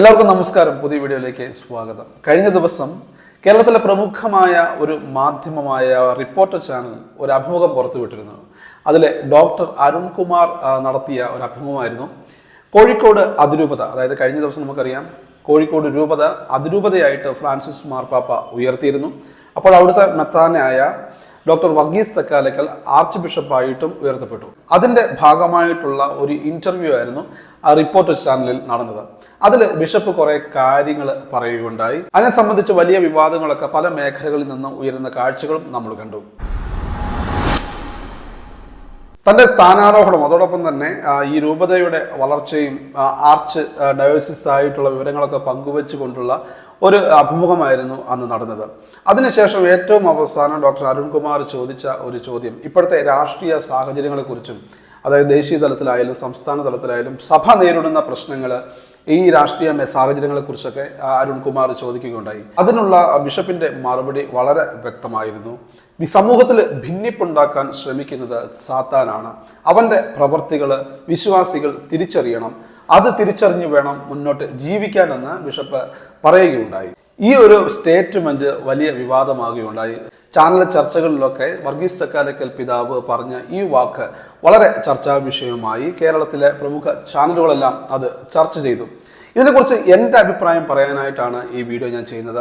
എല്ലാവർക്കും നമസ്കാരം. പുതിയ വീഡിയോയിലേക്ക് സ്വാഗതം. കഴിഞ്ഞ ദിവസം കേരളത്തിലെ പ്രമുഖമായ ഒരു മാധ്യമമായ റിപ്പോർട്ടർ ചാനൽ ഒരു അഭിമുഖം പുറത്തുവിട്ടിരുന്നു. അതിലെ ഡോക്ടർ അരുൺകുമാർ നടത്തിയ ഒരു അഭിമുഖമായിരുന്നു. കോഴിക്കോട് അതിരൂപത അതായത് കഴിഞ്ഞ ദിവസം നമുക്കറിയാം കോഴിക്കോട് രൂപത അതിരൂപതയായിട്ട് ഫ്രാൻസിസ് മാർപ്പാപ്പ ഉയർത്തിയിരുന്നു. അപ്പോൾ അവിടുത്തെ മെത്താനായ ഡോക്ടർ വർഗീസ് തക്കാലക്കൽ ആർച്ച് ബിഷപ്പായിട്ടും ഉയർത്തപ്പെട്ടു. അതിന്റെ ഭാഗമായിട്ടുള്ള ഒരു ഇന്റർവ്യൂ ആയിരുന്നു ആ റിപ്പോർട്ട് ചാനലിൽ നടന്നത്. അതിൽ ബിഷപ്പ് കുറെ കാര്യങ്ങൾ പറയുകയുണ്ടായി. അതിനെ സംബന്ധിച്ച് വലിയ വിവാദങ്ങളൊക്കെ പല മേഖലകളിൽ നിന്നും ഉയരുന്ന കാഴ്ചകളും നമ്മൾ കണ്ടു. തന്റെ സ്ഥാനാരോഹണം അതോടൊപ്പം തന്നെ ഈ രൂപതയുടെ വളർച്ചയും ആർച്ച് ഡയോസിസ് ആയിട്ടുള്ള വിവരങ്ങളൊക്കെ പങ്കുവെച്ചുകൊണ്ടുള്ള ഒരു അഭിമുഖമായിരുന്നു അന്ന് നടന്നത്. അതിനുശേഷം ഏറ്റവും അവസാനം ഡോക്ടർ അരുൺകുമാർ ചോദിച്ച ഒരു ചോദ്യം ഇപ്പോഴത്തെ രാഷ്ട്രീയ സാഹചര്യങ്ങളെക്കുറിച്ചും അതായത് ദേശീയ തലത്തിലായാലും സംസ്ഥാന തലത്തിലായാലും സഭ നേരിടുന്ന പ്രശ്നങ്ങൾ ഈ രാഷ്ട്രീയ സാഹചര്യങ്ങളെ സാഹചര്യങ്ങളെക്കുറിച്ചൊക്കെ അരുൺകുമാർ ചോദിക്കുകയുണ്ടായി. അതിനുള്ള ബിഷപ്പിന്റെ മറുപടി വളരെ വ്യക്തമായിരുന്നു. ഈ സമൂഹത്തിൽ ഭിന്നിപ്പുണ്ടാക്കാൻ ശ്രമിക്കുന്നത് സാത്താനാണ്. അവന്റെ പ്രവർത്തികൾ വിശ്വാസികൾ തിരിച്ചറിയണം. അത് തിരിച്ചറിഞ്ഞ് വേണം മുന്നോട്ട് ജീവിക്കാനെന്ന് ബിഷപ്പ് പറയുകയുണ്ടായി. ഈ ഒരു സ്റ്റേറ്റ്മെന്റ് വലിയ വിവാദമാകുകയുണ്ടായി. ചാനൽ ചർച്ചകളിലൊക്കെ വർഗീസ് ചക്കാലക്കൽ പിതാവ് പറഞ്ഞ ഈ വാക്ക് വളരെ ചർച്ചാ വിഷയമായി കേരളത്തിലെ പ്രമുഖ ചാനലുകളെല്ലാം അത് ചർച്ച ചെയ്തു. ഇതിനെക്കുറിച്ച് എന്റെ അഭിപ്രായം പറയാനായിട്ടാണ് ഈ വീഡിയോ ഞാൻ ചെയ്യുന്നത്.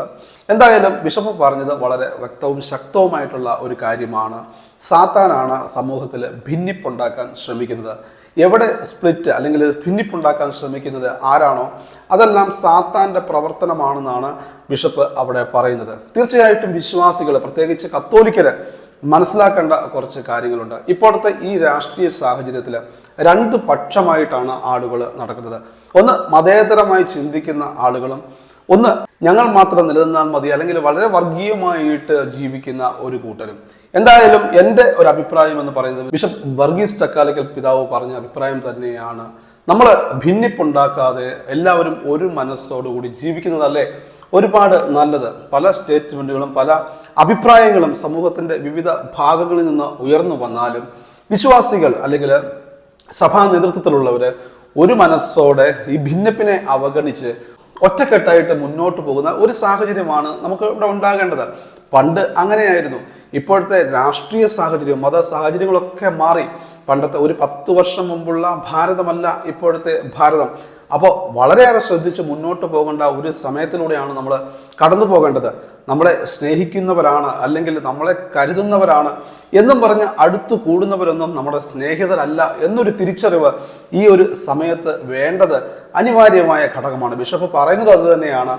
എന്തായാലും ബിഷപ്പ് പറഞ്ഞത് വളരെ വ്യക്തവും ശക്തവുമായിട്ടുള്ള ഒരു കാര്യമാണ്. സാത്താനാണ് സമൂഹത്തിൽ ഭിന്നിപ്പുണ്ടാക്കാൻ ശ്രമിക്കുന്നത്. എവിടെ സ്പ്ലിറ്റ് അല്ലെങ്കിൽ ഭിന്നിപ്പുണ്ടാക്കാൻ ശ്രമിക്കുന്നത് ആരാണോ അതെല്ലാം സാത്താന്റെ പ്രവർത്തനമാണെന്നാണ് ബിഷപ്പ് അവിടെ പറയുന്നത്. തീർച്ചയായിട്ടും വിശ്വാസികൾ പ്രത്യേകിച്ച് കത്തോലിക്കര് മനസ്സിലാക്കേണ്ട കുറച്ച് കാര്യങ്ങളുണ്ട്. ഇപ്പോഴത്തെ ഈ രാഷ്ട്രീയ സാഹചര്യത്തിൽ രണ്ട് പക്ഷമായിട്ടാണ് ആളുകൾ നടക്കുന്നത്. ഒന്ന് മതേതരമായി ചിന്തിക്കുന്ന ആളുകളും ഒന്ന് ഞങ്ങൾ മാത്രം നിലനിന്നാൽ മതി അല്ലെങ്കിൽ വളരെ വർഗീയമായിട്ട് ജീവിക്കുന്ന ഒരു കൂട്ടരും. എന്തായാലും എന്റെ ഒരു അഭിപ്രായം എന്ന് പറയുന്നത് ബിഷപ്പ് വർഗീസ് ചക്കാലക്കൽ പിതാവ് പറഞ്ഞ അഭിപ്രായം തന്നെയാണ്. നമ്മൾ ഭിന്നിപ്പുണ്ടാക്കാതെ എല്ലാവരും ഒരു മനസ്സോടുകൂടി ജീവിക്കുന്നതല്ലേ? ഒരുപാട് നല്ലത്. പല സ്റ്റേറ്റ്മെന്റുകളും പല അഭിപ്രായങ്ങളും സമൂഹത്തിന്റെ വിവിധ ഭാഗങ്ങളിൽ നിന്ന് ഉയർന്നു വന്നാലും വിശ്വാസികൾ അല്ലെങ്കിൽ സഭാ നേതൃത്വത്തിലുള്ളവർ ഒരു മനസ്സോടെ ഈ ഭിന്നപ്പിനെ അവഗണിച്ച് ഒറ്റക്കെട്ടായിട്ട് മുന്നോട്ട് പോകുന്ന ഒരു സാഹചര്യമാണ് നമുക്ക് ഇവിടെ ഉണ്ടാകേണ്ടത്. പണ്ട് അങ്ങനെയായിരുന്നു. ഇപ്പോഴത്തെ രാഷ്ട്രീയ സാഹചര്യം മത സാഹചര്യങ്ങളൊക്കെ മാറി. പണ്ടത്തെ ഒരു പത്ത് വർഷം മുമ്പുള്ള ഭാരതമല്ല ഇപ്പോഴത്തെ ഭാരതം. അപ്പോൾ വളരെയേറെ ശ്രദ്ധിച്ച് മുന്നോട്ട് പോകേണ്ട ഒരു സമയത്തിലൂടെയാണ് നമ്മൾ കടന്നു പോകേണ്ടത് നമ്മളെ സ്നേഹിക്കുന്നവരാണ് അല്ലെങ്കിൽ നമ്മളെ കരുതുന്നവരാണ് എന്നും പറഞ്ഞ് അടുത്തു കൂടുന്നവരൊന്നും നമ്മുടെ സ്നേഹിതരല്ല എന്നൊരു തിരിച്ചറിവ് ഈ ഒരു സമയത്ത് വേണ്ടത് അനിവാര്യമായ ഘടകമാണ്. ബിഷപ്പ് പറയുന്നത് അത് തന്നെയാണ്.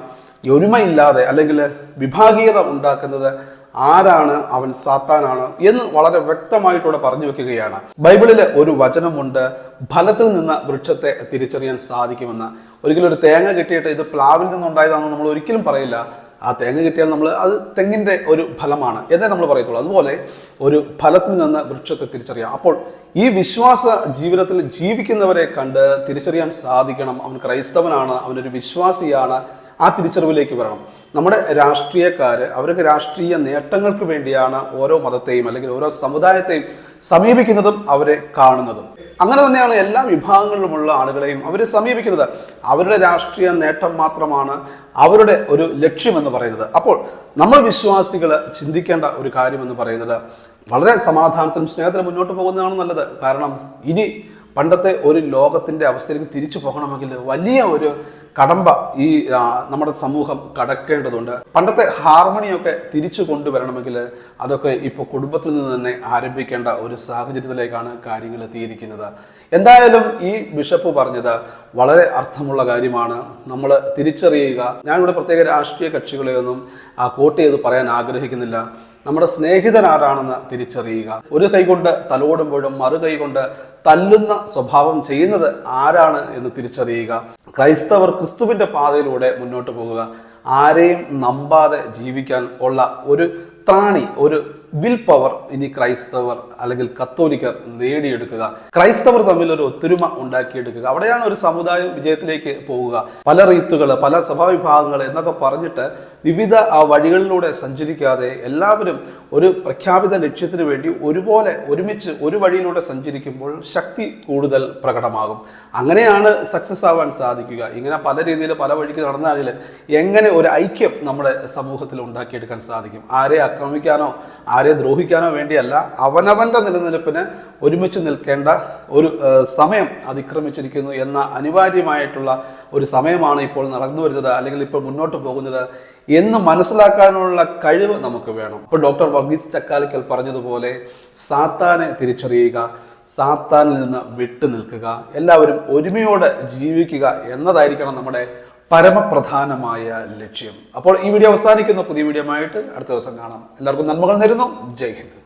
ഒരുമയില്ലാതെ അല്ലെങ്കിൽ വിഭാഗീയത ഉണ്ടാക്കുന്നത് ആരാണ്? അവൻ സാത്താനാണ് എന്ന് വളരെ വ്യക്തമായിട്ടൂടെ പറഞ്ഞു വെക്കുകയാണ്. ബൈബിളിലെ ഒരു വചനമുണ്ട് ഫലത്തിൽ നിന്ന് വൃക്ഷത്തെ തിരിച്ചറിയാൻ സാധിക്കുമെന്ന്. ഒരിക്കലും ഒരു തേങ്ങ കിട്ടിയിട്ട് ഇത് പ്ലാവിൽ നിന്നുണ്ടായതാണെന്ന് നമ്മൾ ഒരിക്കലും പറയില്ല. ആ തേങ്ങ കിട്ടിയാൽ നമ്മൾ അത് തെങ്ങിന്റെ ഒരു ഫലമാണ് എന്നേ നമ്മൾ പറയത്തുള്ളൂ. അതുപോലെ ഒരു ഫലത്തിൽ നിന്ന് വൃക്ഷത്തെ തിരിച്ചറിയാം. അപ്പോൾ ഈ വിശ്വാസ ജീവിതത്തിൽ ജീവിക്കുന്നവരെ കണ്ട് തിരിച്ചറിയാൻ സാധിക്കണം. അവൻ ക്രൈസ്തവനാണ് അവനൊരു വിശ്വാസിയാണ്. ആ തിരിച്ചറിവിലേക്ക് വരണം. നമ്മുടെ രാഷ്ട്രീയക്കാർ അവർക്ക് രാഷ്ട്രീയ നേട്ടങ്ങൾക്ക് വേണ്ടിയാണ് ഓരോ മതത്തെയും അല്ലെങ്കിൽ ഓരോ സമുദായത്തെയും സമീപിക്കുന്നതും അവരെ കാണുന്നതും. അങ്ങനെ തന്നെയാണ് എല്ലാ വിഭാഗങ്ങളിലുമുള്ള ആളുകളെയും അവർ സമീപിക്കുന്നത്. അവരുടെ രാഷ്ട്രീയ നേട്ടം മാത്രമാണ് അവരുടെ ഒരു ലക്ഷ്യമെന്ന് പറയുന്നത്. അപ്പോൾ നമ്മൾ വിശ്വാസികൾ ചിന്തിക്കേണ്ട ഒരു കാര്യമെന്ന് പറയുന്നത് വളരെ സമാധാനത്തിലും സ്നേഹത്തിലും മുന്നോട്ട് പോകുന്നതാണ് നല്ലത്. കാരണം ഇനി പണ്ടത്തെ ഒരു ലോകത്തിന്റെ അവസ്ഥയിലേക്ക് തിരിച്ചു പോകണമെങ്കിൽ വലിയ ഒരു കടമ്പ ഈ നമ്മുടെ സമൂഹം കടക്കേണ്ടതുണ്ട്. പണ്ടത്തെ ഹാർമണിയൊക്കെ തിരിച്ചു കൊണ്ടുവരണമെങ്കിൽ അതൊക്കെ ഇപ്പോൾ കുടുംബത്തിൽ നിന്ന് തന്നെ ആരംഭിക്കേണ്ട ഒരു സാഹചര്യത്തിലേക്കാണ് കാര്യങ്ങൾ എത്തിയിരിക്കുന്നത്. എന്തായാലും ഈ ബിഷപ്പ് പറഞ്ഞത് വളരെ അർത്ഥമുള്ള കാര്യമാണ്. നമ്മൾ തിരിച്ചറിയുക. ഞാനിവിടെ പ്രത്യേക രാഷ്ട്രീയ കക്ഷികളെയൊന്നും കോട്ട് ചെയ്ത് പറയാൻ ആഗ്രഹിക്കുന്നില്ല. നമ്മുടെ സ്നേഹിതൻ ആരാണെന്ന് തിരിച്ചറിയുക. ഒരു കൈകൊണ്ട് തലോടുമ്പോഴും മറു കൈകൊണ്ട് തല്ലുന്ന സ്വഭാവം ചെയ്യുന്നത് ആരാണ് എന്ന് തിരിച്ചറിയുക. ക്രൈസ്തവർ ക്രിസ്തുവിന്റെ പാതയിലൂടെ മുന്നോട്ട് പോകുക. ആരെയും നമ്പാതെ ജീവിക്കാൻ ഉള്ള ഒരു ത്രാണി ഒരു വിൽ പവർ ഇനി ക്രൈസ്തവർ അല്ലെങ്കിൽ കത്തോലിക്കർ നേടിയെടുക്കുക. ക്രൈസ്തവർ തമ്മിൽ ഒരു ഒത്തൊരുമ ഉണ്ടാക്കിയെടുക്കുക. അവിടെയാണ് ഒരു സമുദായം വിജയത്തിലേക്ക് പോവുക പല റീത്തുകൾ പല സഭാവിഭാഗങ്ങൾ എന്നൊക്കെ പറഞ്ഞിട്ട് വിവിധ ആ, വഴികളിലൂടെ സഞ്ചരിക്കാതെ എല്ലാവരും ഒരു പ്രഖ്യാപിത ലക്ഷ്യത്തിന് വേണ്ടി ഒരുപോലെ ഒരുമിച്ച് ഒരു വഴിയിലൂടെ സഞ്ചരിക്കുമ്പോൾ ശക്തി കൂടുതൽ പ്രകടമാകും. അങ്ങനെയാണ് സക്സസ് ആവാൻ സാധിക്കുക. ഇങ്ങനെ പല രീതിയിൽ പല വഴിക്ക് നടന്നാലും എങ്ങനെ ഒരു ഐക്യം നമ്മുടെ സമൂഹത്തിൽ ഉണ്ടാക്കിയെടുക്കാൻ സാധിക്കും? ആരെ ആക്രമിക്കാനോ ആരെ ദ്രോഹിക്കാനോ വേണ്ടിയല്ല അവനവന്റെ നിലനിൽപ്പിന് ഒരുമിച്ച് നിൽക്കേണ്ട ഒരു സമയം അതിക്രമിച്ചിരിക്കുന്നു എന്ന അനിവാര്യമായിട്ടുള്ള ഒരു സമയമാണ് ഇപ്പോൾ നടന്നു വരുന്നത് അല്ലെങ്കിൽ ഇപ്പോൾ മുന്നോട്ട് പോകുന്നത് എന്ന് മനസ്സിലാക്കാനുള്ള കഴിവ് നമുക്ക് വേണം. ഇപ്പോൾ ഡോക്ടർ വർഗീസ് ചക്കാലിക്കൽ പറഞ്ഞതുപോലെ സാത്താനെ തിരിച്ചറിയുക സാത്താനിൽ നിന്ന് വിട്ടു നിൽക്കുക എല്ലാവരും ഒരുമയോടെ ജീവിക്കുക എന്നതായിരിക്കണം നമ്മുടെ പരമപ്രധാനമായ ലക്ഷ്യം. അപ്പോൾ ഈ വീഡിയോ അവസാനിക്കുന്ന. പുതിയ വീഡിയോ ആയിട്ട് അടുത്ത ദിവസം കാണാം. എല്ലാവർക്കും നന്മകൾ നേരുന്നു. ജയ് ഹിന്ദ്.